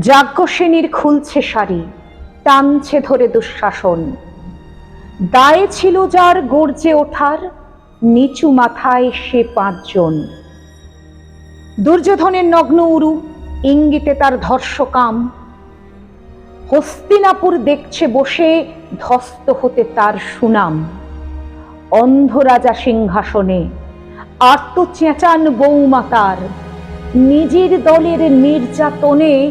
যাজ্ঞসেনীর খুলছে শাড়ি টানছে ধরে দুঃশাসন। দায়ে ছিল যার গর্জে ওঠার, নিচু মাথায় সে পাঁচজন। দুর্যোধনের নগ্ন উরু, ইঙ্গিতে তার ধর্ষকাম। হস্তিনাপুর দেখছে বসে ধস্ত হতে তার সুনাম। অন্ধ রাজা সিংহাসনে আত্ম চেঁচান বৌমাতার নিজের দলের নির্যাতনে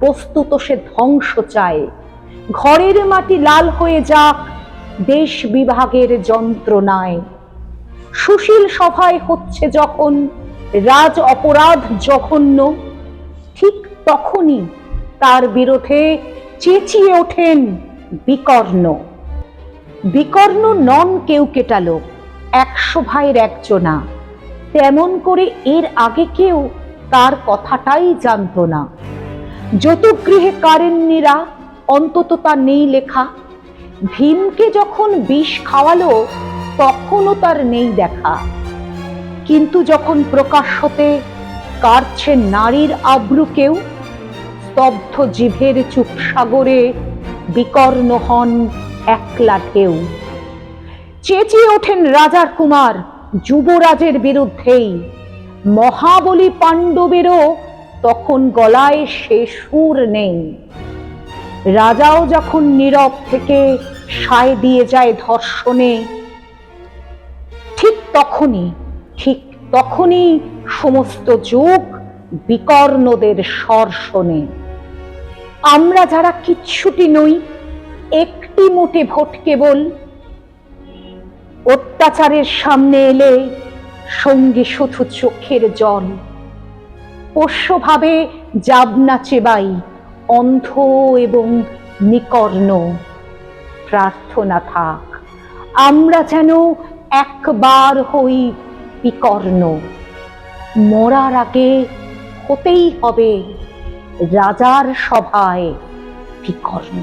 বস্তুত সে ধ্বংস চায়। ঘরের মাটি লাল হয়ে যাক, দেশ বিভাগের যন্ত্রণায়। সুশীল সভায় হচ্ছে যখন রাজ অপরাধ জঘন্য, ঠিক তখনই তার বিরোধে চেঁচিয়ে ওঠেন বিকর্ণ। বিকর্ণ নন কেউ কেটালো, একশো ভাইয়ের একজনা। তেমন করে এর আগে কেউ তার কথাটাই জানতো না। যতুগৃহে কারেন্নিরা অন্তত তা নেই লেখা। ভীমকে যখন বিষ খাওয়ালো, তখনও তার নেই দেখা। কিন্তু যখন প্রকাশ্যতে কাটছে নারীর আব্রু কেউ, স্তব্ধ জিভের চুপ সাগরে বিকর্ণ হন একলা ঢেউ। চেঁচিয়ে ওঠেন রাজার কুমার যুবরাজের বিরুদ্ধেই। মহাবলী পাণ্ডবেরও তখন গলায় সে সুর নেই। রাজাও যখন নীরব থেকে সায় দিয়ে যায় ধর্ষণে, ঠিক তখনই ঠিক তখনই সমস্ত যুগ বিকর্ণদের স্বর শোনে। আমরা যারা কিচ্ছুটি নই, একটি মোটে ভোট কেবল। অত্যাচারের সামনে এলে সঙ্গে শুধু চোখের জল। পোষ্যভাবে যাবনা চেবাই অন্ধ এবং নিকর্ণ। প্রার্থনা থাক, আমরা যেন একবার হই বিকর্ণ। মরার আগে হতেই হবে রাজার সভায় বিকর্ণ।